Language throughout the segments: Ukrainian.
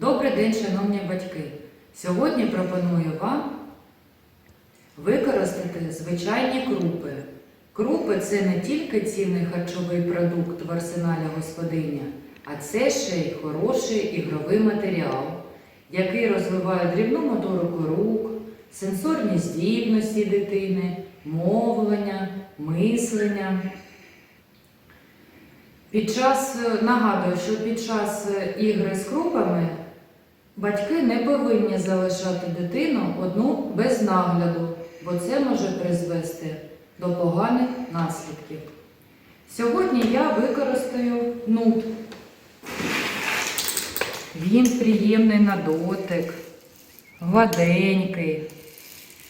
Добрий день, шановні батьки! Сьогодні пропоную вам використати звичайні крупи. Крупи це не тільки цінний харчовий продукт в арсеналі господиня, а це ще й хороший ігровий матеріал, який розвиває дрібну моторику рук, сенсорні здібності дитини, мовлення, мислення. Під час нагадую, що під час ігри з крупами батьки не повинні залишати дитину одну без нагляду, бо це може призвести до поганих наслідків. Сьогодні я використаю нут. Він приємний на дотик, гладенький,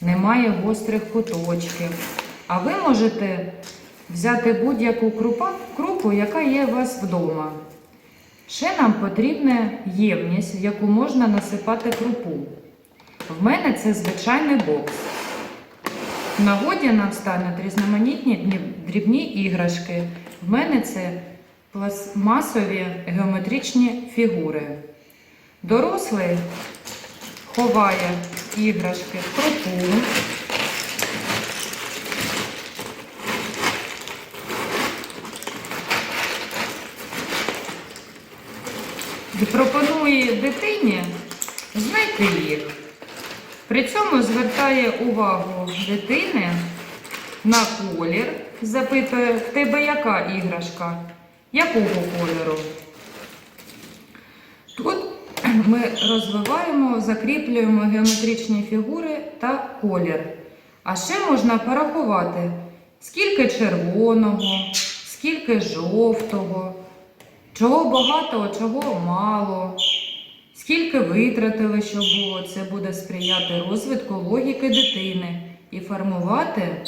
немає гострих куточків. А ви можете взяти будь-яку крупу, яка є у вас вдома. Ще нам потрібна ємність, в яку можна насипати крупу. В мене це звичайний бокс. В нагоді нам стануть різноманітні дрібні іграшки. В мене це пластмасові геометричні фігури. Дорослий ховає іграшки в крупу. Пропонує дитині знайти їх. При цьому звертає увагу дитини на колір, запитує, в тебе яка іграшка? Якого кольору? Тут ми розвиваємо, закріплюємо геометричні фігури та колір. А ще можна порахувати, скільки червоного, скільки жовтого, чого багато, а чого мало. Скільки витратили, щоб було, це буде сприяти розвитку логіки дитини і формувати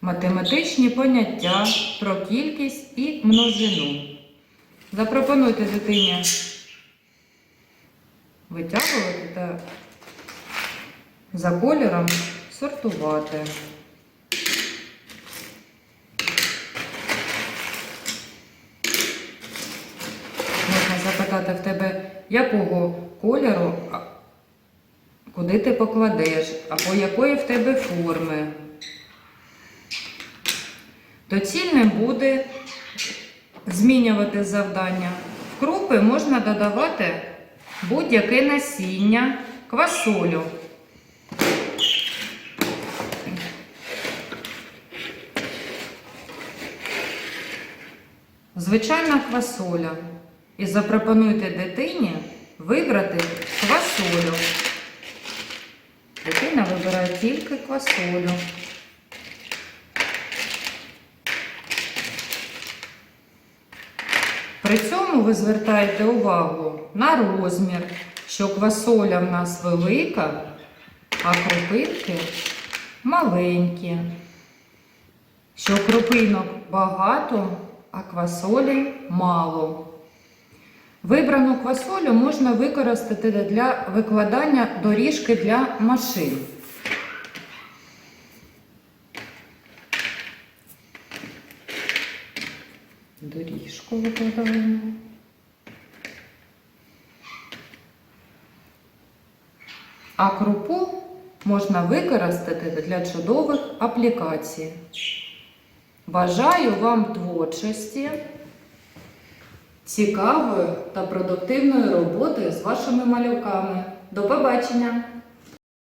математичні поняття про кількість і множину. Запропонуйте дитині витягувати та за кольором сортувати. Можна запитати в тебе, якого кольору, куди ти покладеш, або якої в тебе форми. Доцільним буде змінювати завдання. В крупи можна додавати будь-яке насіння, квасолю. Звичайна квасоля. І запропонуйте дитині вибрати квасолю. Дитина вибирає тільки квасолю. При цьому ви звертаєте увагу на розмір, що квасоля в нас велика, а крупинки маленькі. Що крупинок багато, а квасолі мало. Вибрану квасолю можна використати для викладання доріжки для машин. Доріжку викладаємо. А крупу можна використати для чудових аплікацій. Бажаю вам творчості, цікавої та продуктивної роботи з вашими малюками. До побачення!